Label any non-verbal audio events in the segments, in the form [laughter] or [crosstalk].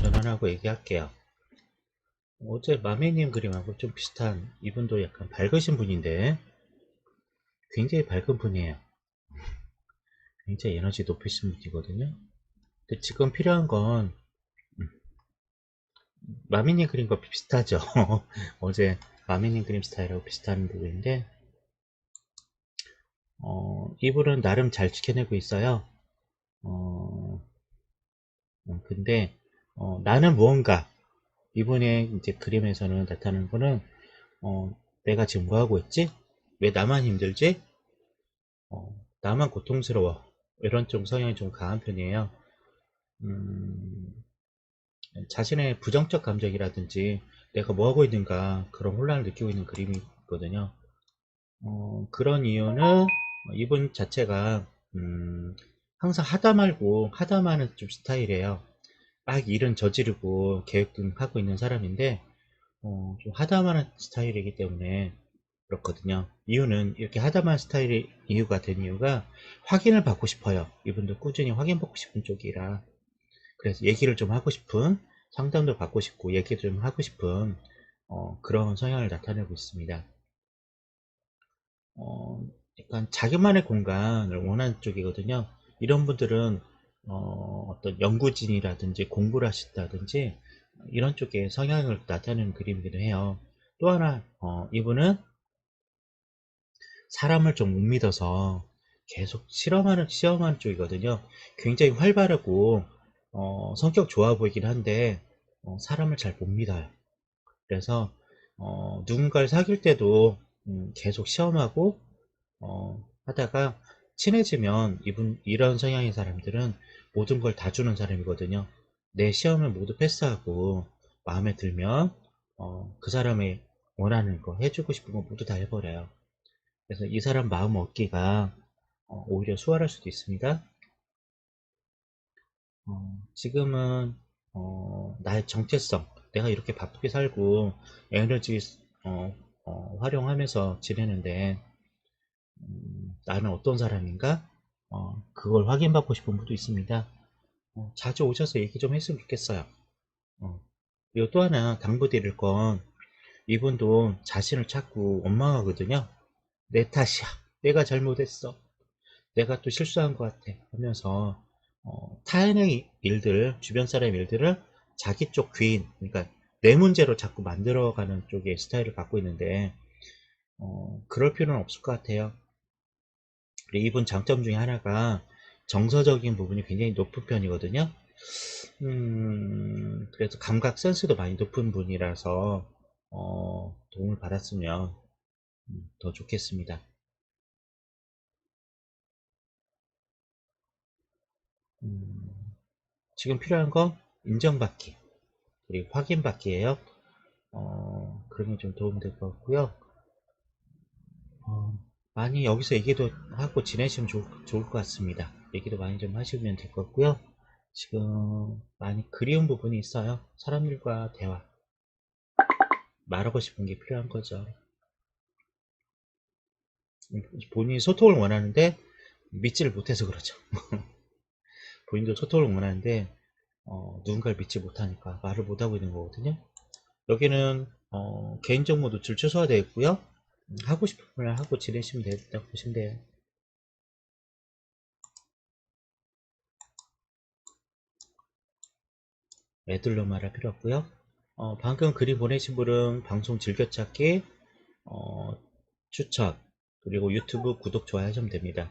전환하고 얘기할게요. 어제 마메님 그림하고 좀 비슷한 이분도 약간 밝으신 분인데 굉장히 밝은 분이에요. 굉장히 에너지 높으신 분이거든요. 근데 지금 필요한 건 음, 마미님 그림과 비슷하죠. [laughs] 어제 마미님 그림 스타일하고 비슷한 부분인데 어, 이분은 나름 잘 지켜내고 있어요. 어, 음, 근데 어, 나는 무언가 이분의 이제 그림에서는 나타나는 거는 어, 내가 지금 뭐 하고 있지? 왜 나만 힘들지? 어, 나만 고통스러워. 이런 좀 성향이 좀 강한 편이에요. 음, 자신의 부정적 감정이라든지 내가 뭐 하고 있는가 그런 혼란을 느끼고 있는 그림이거든요. 어, 그런 이유는 이분 자체가 음, 항상 하다 말고 하다 마는 좀 스타일이에요. 막 일은 저지르고 계획 하고 있는 사람인데 어, 좀 하다마는 스타일이기 때문에 그렇거든요. 이유는 이렇게 하다만 스타일이 이유가 된 이유가 확인을 받고 싶어요. 이분도 꾸준히 확인 받고 싶은 쪽이라 그래서 얘기를 좀 하고 싶은 상담도 받고 싶고 얘기를 좀 하고 싶은 어, 그런 성향을 나타내고 있습니다. 어, 약간 자기만의 공간을 원하는 쪽이거든요. 이런 분들은 어, 떤 연구진이라든지 공부를 하셨다든지 이런 쪽에 성향을 나타내는 그림이기도 해요. 또 하나 어, 이분은 사람을 좀 못 믿어서 계속 실험하는 시험하는 쪽이거든요. 굉장히 활발하고 어, 성격 좋아 보이긴 한데 어, 사람을 잘 못 믿어요. 그래서 어, 누군가를 사귈 때도 음, 계속 시험하고 어, 하다가 친해지면 이분 이런 성향의 사람들은 모든 걸 다 주는 사람이거든요. 내 시험을 모두 패스하고 마음에 들면 어, 그 사람의 원하는 거 해주고 싶은 거 모두 다 해버려요. 그래서 이 사람 마음 얻기가 어, 오히려 수월할 수도 있습니다. 어, 지금은 어, 나의 정체성 내가 이렇게 바쁘게 살고 에너지 어, 어, 활용하면서 지내는데 음, 나는 어떤 사람인가 어, 그걸 확인받고 싶은 분도 있습니다. 어, 자주 오셔서 얘기 좀 했으면 좋겠어요. 어, 그리고 또 하나 당부드릴 건 이분도 자신을 자꾸 원망하거든요. 내 탓이야. 내가 잘못했어. 내가 또 실수한 것 같아. 하면서 어, 타인의 일들, 주변 사람의 일들을 자기 쪽 귀인, 그러니까 내 문제로 자꾸 만들어가는 쪽의 스타일을 갖고 있는데 어, 그럴 필요는 없을 것 같아요. 그리고 이분 장점 중에 하나가 정서적인 부분이 굉장히 높은 편이거든요. 음, 그래서 감각 센스도 많이 높은 분이라서 어, 도움을 받았으면 음, 더 좋겠습니다. 음, 지금 필요한 건 인정받기 그리고 확인받기예요. 어, 그러면 좀 도움될 것 같고요. 어, 많이 여기서 얘기도 하고 지내시면 좋, 좋을 것 같습니다. 얘기도 많이 좀 하시면 될 것 같고요. 지금 많이 그리운 부분이 있어요. 사람들과 대화. 말하고 싶은 게 필요한 거죠. 본인이 소통을 원하는데 믿지를 못해서 그러죠. [laughs] 본인도 소통을 원하는데 어, 누군가를 믿지 못하니까 말을 못하고 있는 거거든요. 여기는 어, 개인정보 노출 최소화 되어 있고요. 음, 하고 싶은 말 하고 지내시면 된다고 보시면 돼요. 애들로 말할 필요 없고요. 어, 방금 글이 보내신 분은 방송 즐겨찾기, 어, 추천, 그리고 유튜브 구독, 좋아요 하시면 됩니다.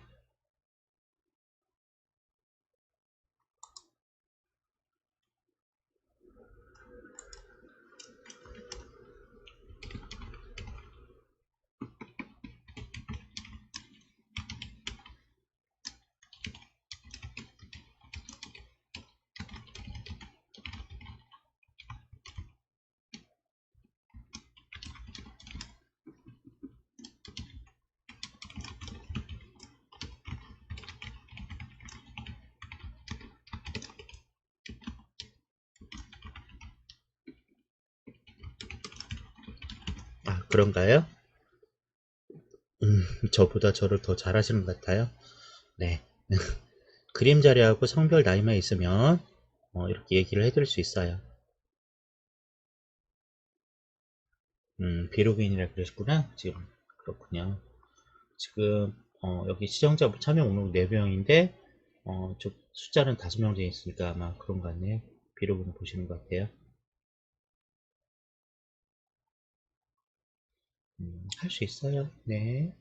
아, 그런가요? 음, 저보다 저를 더 잘하시는 것 같아요. 네. [laughs] 그림 자리하고 성별 나이만 있으면 어, 이렇게 얘기를 해드릴 수 있어요. 음, 비로그인이라 그러셨구나. 지금 그렇군요. 지금 어, 여기 시청자 참여 목록 4명인데 어, 저 숫자는 5명 되어 있으니까 아마 그런 것 같네요. 비로그인 보시는 것 같아요. 음, 할 수 있어요. 네.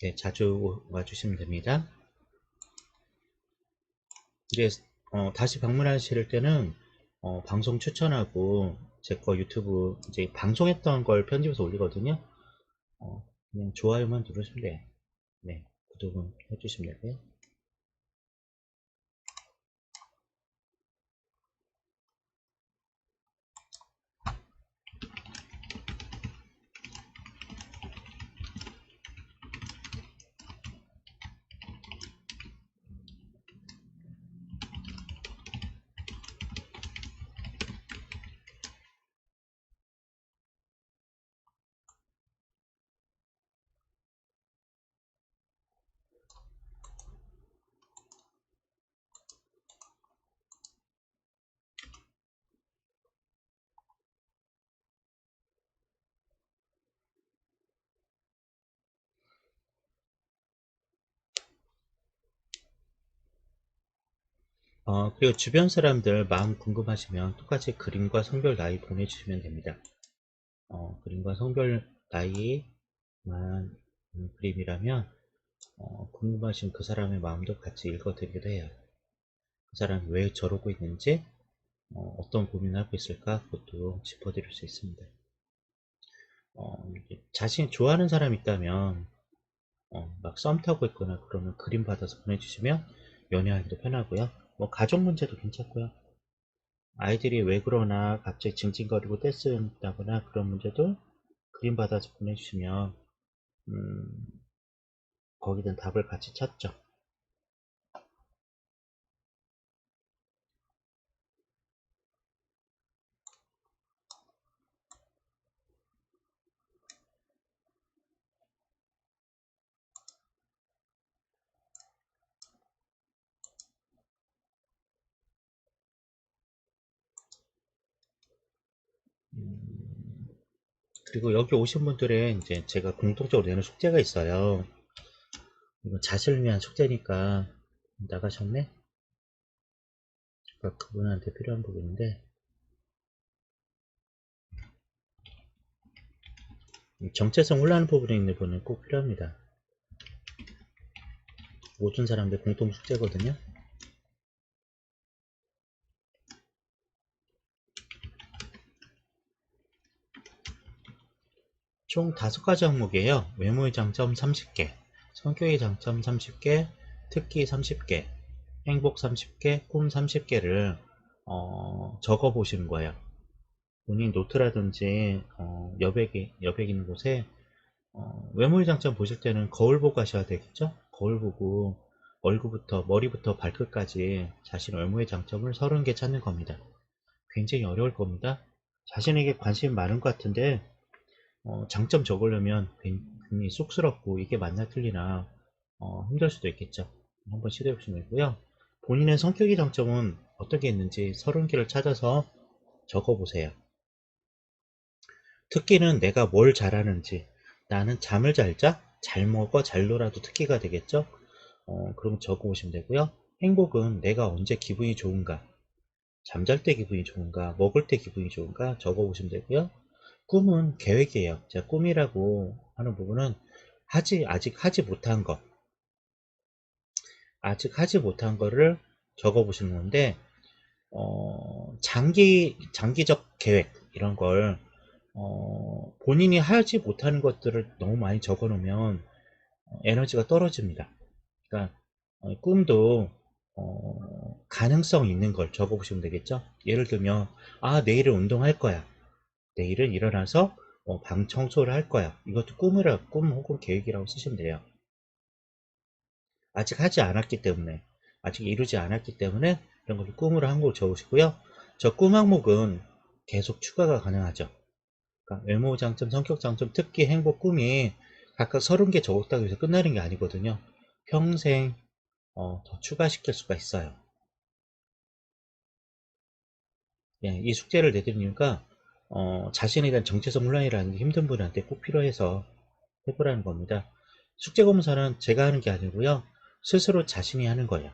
네, 자주 와주시면 됩니다. 이제 어, 다시 방문하실 때는 어, 방송 추천하고 제 거 유튜브 이제 방송했던 걸 편집해서 올리거든요. 어, 그냥 좋아요만 누르시면 돼요. 네, 구독은 해주시면 되고요. 어, 그리고 주변 사람들 마음 궁금하시면 똑같이 그림과 성별 나이 보내주시면 됩니다. 어, 그림과 성별 나이만 음, 그림이라면 어, 궁금하신 그 사람의 마음도 같이 읽어드리기도 해요. 그 사람이 왜 저러고 있는지 어, 떤 고민을 하고 있을까 그것도 짚어드릴 수 있습니다. 어, 자신이 좋아하는 사람이 있다면 어, 막썸 타고 있거나 그러면 그림 받아서 보내주시면 연애하기도 편하고요. 뭐 가족 문제도 괜찮고요. 아이들이 왜 그러나 갑자기 징징거리고 떼쓴다거나 그런 문제도 그림 받아서 보내주시면 음, 거기든 답을 같이 찾죠. 음, 그리고 여기 오신 분들의 이제 제가 공통적으로 내는 숙제가 있어요. 이건 자신을 위한 숙제니까 나가셨네? 그러니까 그분한테 필요한 부분인데 정체성 혼란 부분에 있는 분은 꼭 필요합니다. 모든 사람들 공통 숙제거든요. 총 5가지 항목이에요. 외모의 장점 30개, 성격의 장점 30개, 특기 30개, 행복 30개, 꿈 30개를 어, 적어 보시는 거예요. 본인 노트라든지 어, 여백, 여백 있는 곳에 어, 외모의 장점 보실 때는 거울 보고 하셔야 되겠죠? 거울 보고 얼굴부터 머리부터 발끝까지 자신의 외모의 장점을 30개 찾는 겁니다. 굉장히 어려울 겁니다. 자신에게 관심이 많은 것 같은데 어, 장점 적으려면 굉장히 쑥스럽고 이게 맞나 틀리나 어, 힘들 수도 있겠죠. 한번 시도해 보시면 되고요. 본인의 성격의 장점은 어떻게 있는지 30개를 찾아서 적어 보세요. 특기는 내가 뭘 잘하는지 나는 잠을 잘 자? 잘 먹어? 잘 놀아도 특기가 되겠죠? 어, 그럼 적어 보시면 되고요. 행복은 내가 언제 기분이 좋은가? 잠잘 때 기분이 좋은가? 먹을 때 기분이 좋은가? 적어 보시면 되고요. 꿈은 계획이에요. 제가 꿈이라고 하는 부분은 하지 아직 하지 못한 것 아직 하지 못한 거를 적어 보시는 건데 어, 장기 장기적 계획 이런 걸 어, 본인이 하지 못하는 것들을 너무 많이 적어 놓으면 에너지가 떨어집니다. 그러니까 어, 꿈도 어, 가능성 있는 걸 적어 보시면 되겠죠. 예를 들면 아 내일은 운동할 거야. 내일은 일어나서 어, 방 청소를 할 거야. 이것도 꿈이라 꿈 혹은 계획이라고 쓰시면 돼요. 아직 하지 않았기 때문에 아직 이루지 않았기 때문에 이런 것을 꿈으로 한곡 적으시고요. 저 꿈 항목은 계속 추가가 가능하죠. 그러니까 외모 장점, 성격 장점, 특기, 행복, 꿈이 각각 30개 적었다고 해서 끝나는 게 아니거든요. 평생 어, 더 추가시킬 수가 있어요. 예, 이 숙제를 내드리니까 어, 자신에 대한 정체성 혼란이라는 게 힘든 분한테 꼭 필요해서 해보라는 겁니다. 숙제 검사는 제가 하는 게 아니고요. 스스로 자신이 하는 거예요.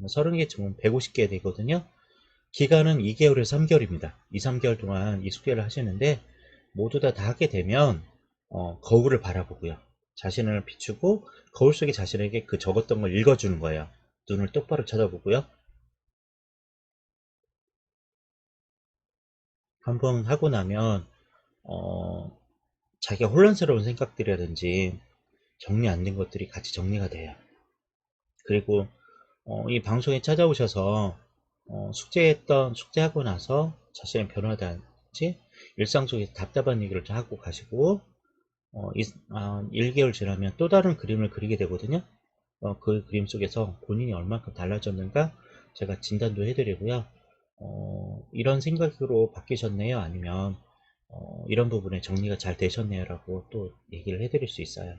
30개 중 150개 되거든요. 기간은 2개월에서 3개월입니다. 2, 3개월 동안 이 숙제를 하시는데 모두 다 다 하게 되면 어, 거울을 바라보고요. 자신을 비추고 거울 속에 자신에게 그 적었던 걸 읽어주는 거예요. 눈을 똑바로 쳐다보고요. 한번 하고 나면 어, 자기가 혼란스러운 생각들이라든지 정리 안 된 것들이 같이 정리가 돼요. 그리고 어, 이 방송에 찾아오셔서 어, 숙제했던 숙제하고 나서 자신의 변화든지 일상 속에서 답답한 얘기를 좀 하고 가시고 어, 이, 아, 1개월 지나면 또 다른 그림을 그리게 되거든요. 어, 그 그림 속에서 본인이 얼만큼 달라졌는가 제가 진단도 해드리고요. 어, 이런 생각으로 바뀌셨네요. 아니면 어, 이런 부분에 정리가 잘 되셨네요. 라고 또 얘기를 해드릴 수 있어요.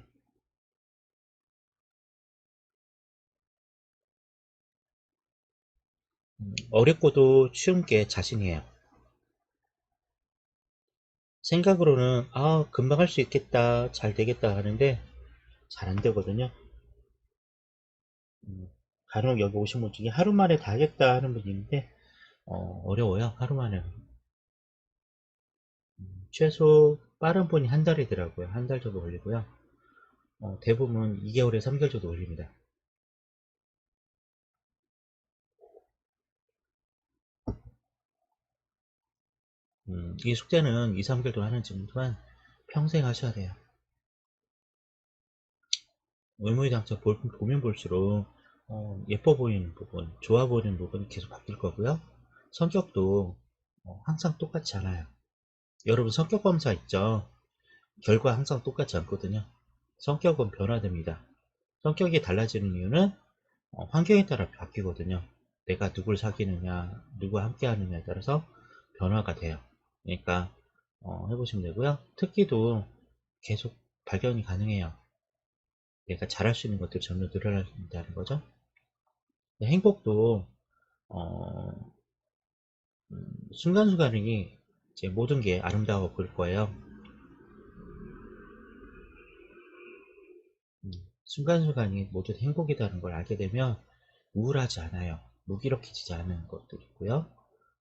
음, 어렵고도 쉬운 게 자신이에요. 생각으로는 아 금방 할 수 있겠다 잘 되겠다 하는데 잘 안 되거든요 음, 간혹 여기 오신 분 중에 하루 만에 다 하겠다 하는 분이 있는데 어, 려워요 하루 만에. 음, 최소 빠른 분이 한 달이더라고요. 한 달 정도 걸리고요. 어, 대부분 2개월에 3개월 정도 걸립니다. 음, 이 숙제는 2, 3개월 동안 하는 지문만 평생 하셔야 돼요. 외모의 장점 볼, 보면 볼수록 어, 예뻐 보이는 부분, 좋아 보이는 부분이 계속 바뀔 거고요. 성격도 어, 항상 똑같지 않아요. 여러분 성격 검사 있죠? 결과 항상 똑같지 않거든요. 성격은 변화됩니다. 성격이 달라지는 이유는 어, 환경에 따라 바뀌거든요. 내가 누굴 사귀느냐, 누구와 함께 하느냐에 따라서 변화가 돼요. 그러니까 어, 해보시면 되고요. 특기도 계속 발견이 가능해요. 내가 잘할 수 있는 것들이 점점 늘어난다는 거죠. 행복도 어, 음, 순간순간이 이제 모든 게 아름다워 보일 거예요. 음, 순간순간이 모두 행복이라는 걸 알게 되면 우울하지 않아요. 무기력해지지 않은 것도 있고요.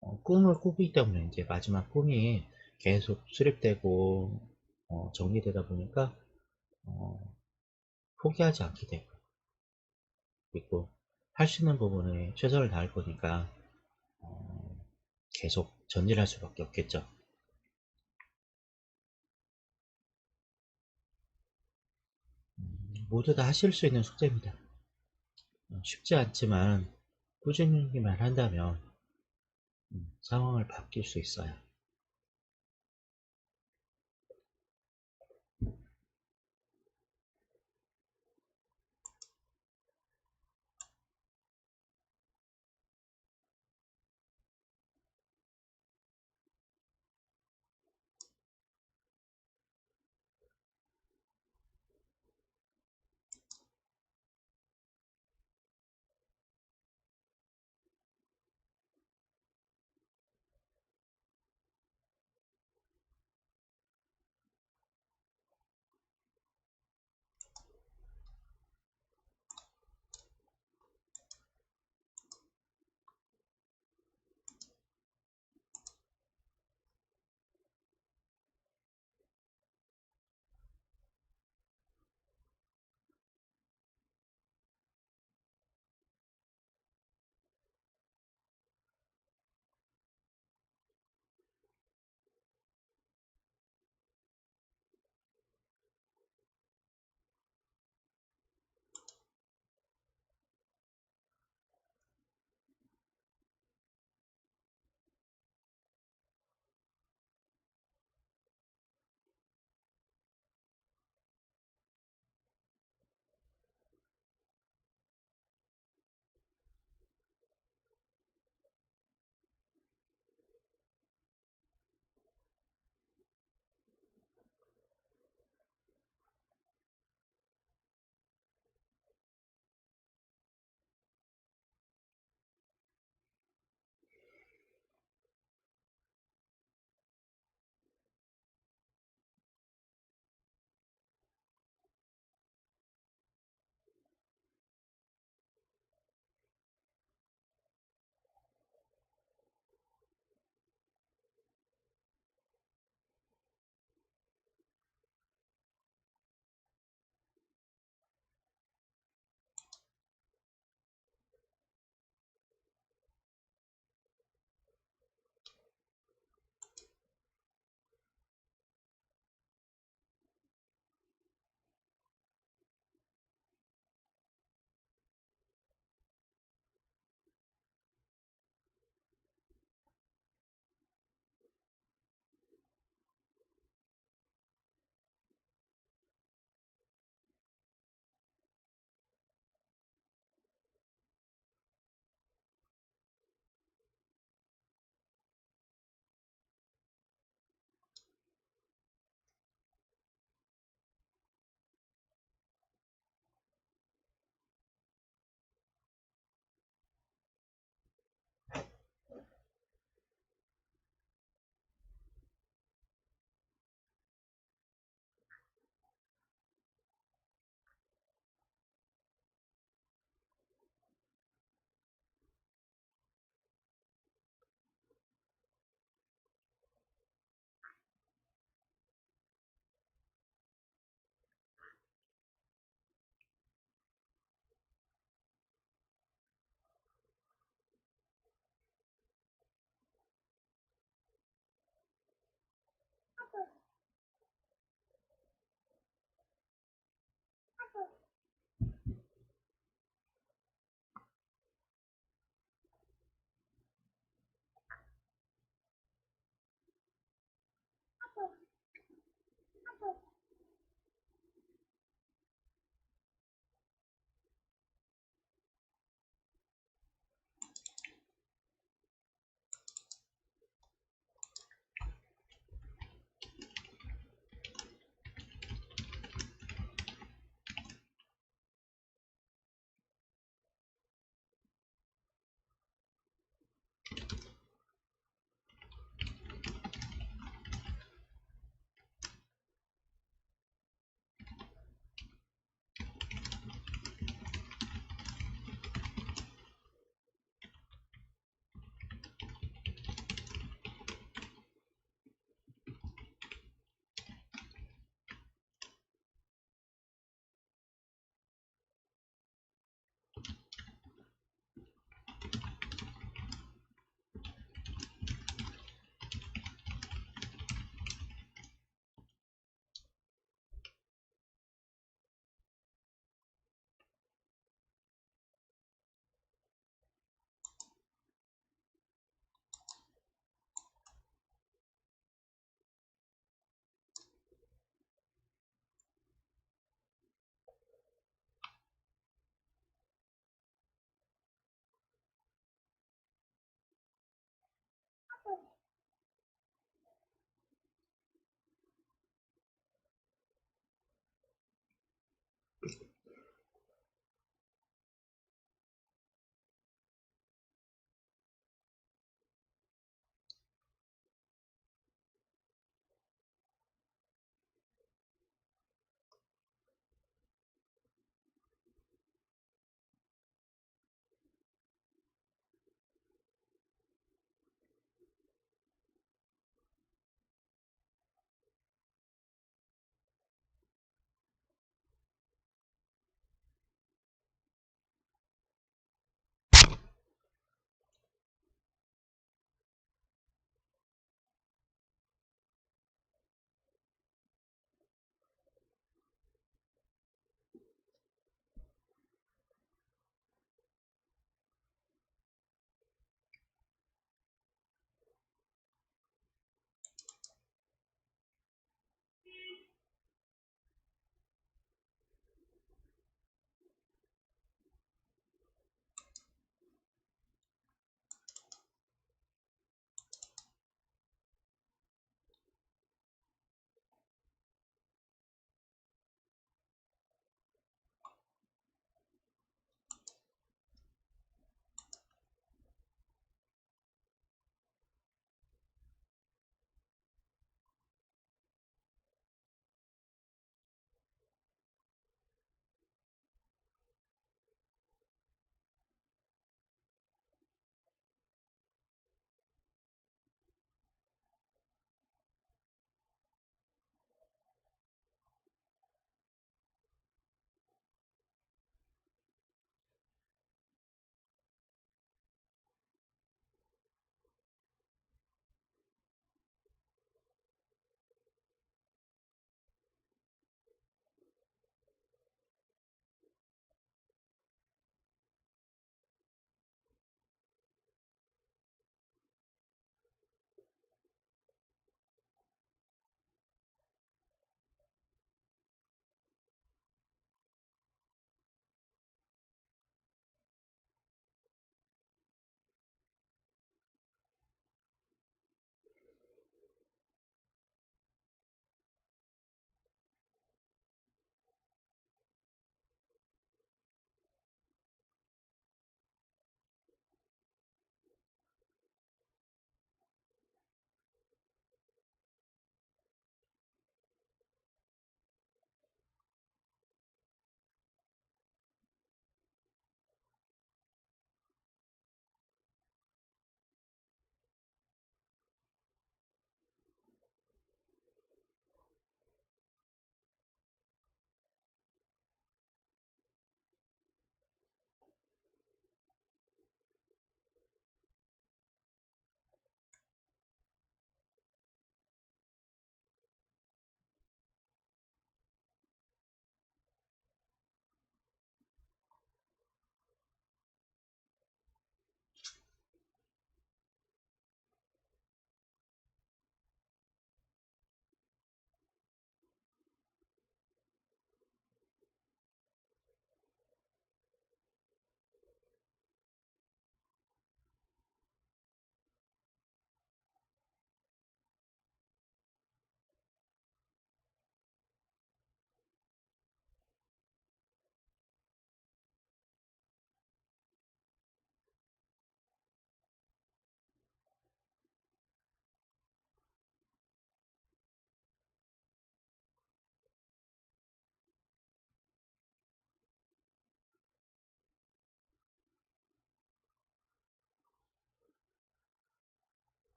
어, 꿈을 꾸기 때문에 이제 마지막 꿈이 계속 수립되고 어, 정리되다 보니까 어, 포기하지 않게 되고 그리고 할 수 있는 부분에 최선을 다할 거니까 어, 계속 전진할 수밖에 없겠죠. 음, 모두 다 하실 수 있는 숙제입니다. 어, 쉽지 않지만 꾸준히만 한다면 음, 상황을 바뀔 수 있어요.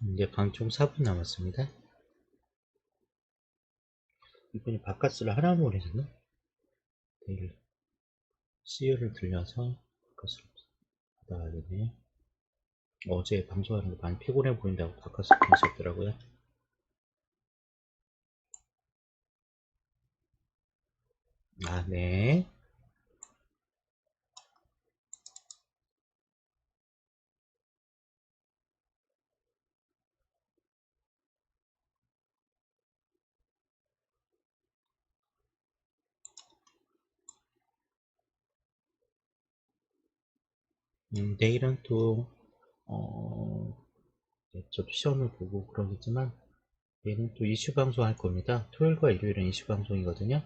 이제 방총 4분 남았습니다. 이분이 바카스를 하나 보내셨나? 내일 CU를 들려서 바카스를 받아가야겠네. 어제 방송하는 거 많이 피곤해 보인다고 바카스 보내셨더라고요. 아, 네. 음, 내일은 또, 어, 네, 저도 시험을 보고 그러겠지만, 내일은 또 이슈 방송 할 겁니다. 토요일과 일요일은 이슈 방송이거든요.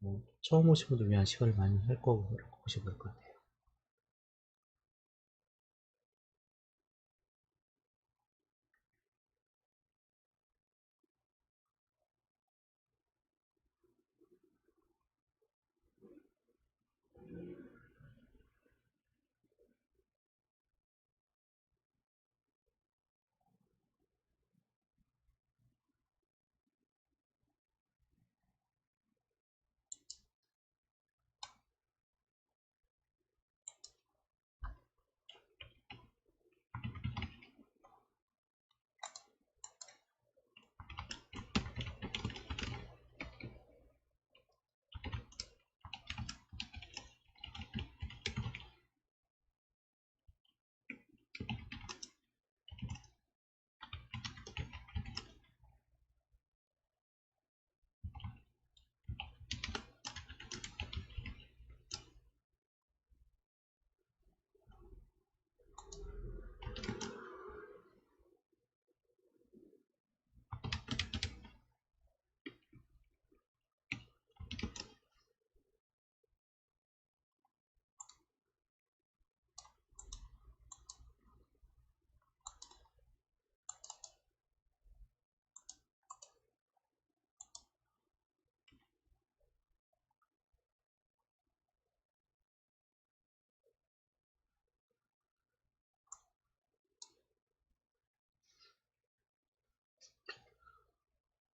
뭐, 처음 오신 분들 위한 시간을 많이 할 거고, 될것 같아요.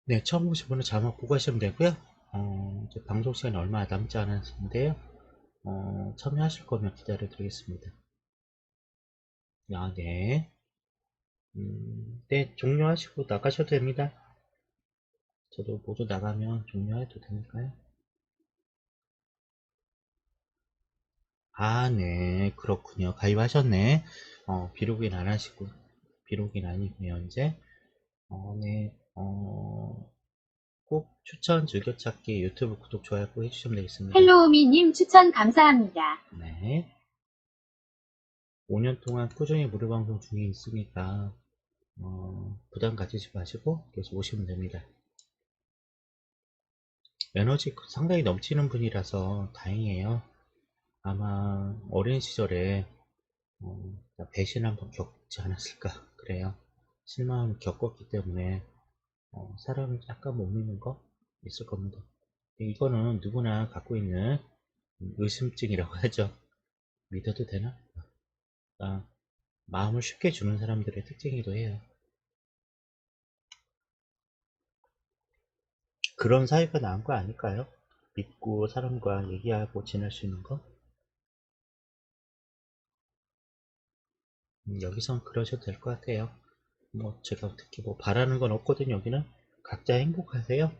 네, 처음 보신 분은 자막 보고 하시면 되고요. 어, 이제 방송 시간이 얼마 남지 않았는데요. 어, 참여하실 거면 기다려 드리겠습니다. 아, 네. 음, 네, 종료하시고 나가셔도 됩니다. 저도 모두 나가면 종료해도 되니까요. 아, 네. 그렇군요. 가입하셨네. 어, 비로그인 안 하시고, 비로그인 아니고요, 이제. 어, 네. 어, 꼭 추천 즐겨찾기 유튜브 구독, 좋아요 꼭 해주시면 되겠습니다. 헬로우미님 추천 감사합니다. 네. 5년 동안 꾸준히 무료 방송 중에 있으니까, 어, 부담 가지지 마시고 계속 오시면 됩니다. 에너지 상당히 넘치는 분이라서 다행이에요. 아마 어린 시절에 어, 배신 한번 겪지 않았을까 그래요. 실망을 겪었기 때문에 어, 사람을 약간 못 믿는 거 있을 겁니다. 이거는 누구나 갖고 있는 의심증이라고 [laughs] 하죠. 믿어도 되나? 아, 마음을 쉽게 주는 사람들의 특징이기도 해요. 그런 사이가 나은 거 아닐까요? 믿고 사람과 얘기하고 지낼 수 있는 거? 음, 여기선 그러셔도 될 것 같아요. 뭐 제가 특히 뭐 바라는 건 없거든요. 여기는 각자 행복하세요.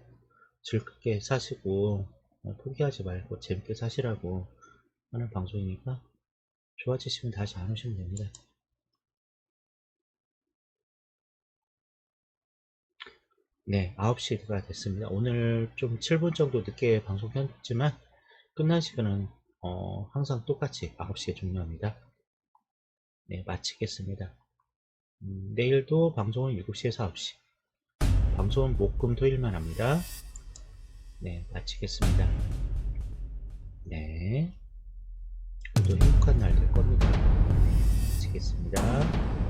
즐겁게 사시고 어, 포기하지 말고 재밌게 사시라고 하는 방송이니까 좋아지시면 다시 안 오시면 됩니다. 네, 9시가 됐습니다. 오늘 좀 7분 정도 늦게 방송했지만 끝난 시간은 어, 항상 똑같이 9시에 종료합니다. 네, 마치겠습니다. 음, 내일도 방송은 7시에서 9시. 방송은 목금 토일만 합니다. 네, 마치겠습니다. 네. 모두 행복한 날 될 겁니다. 마치겠습니다.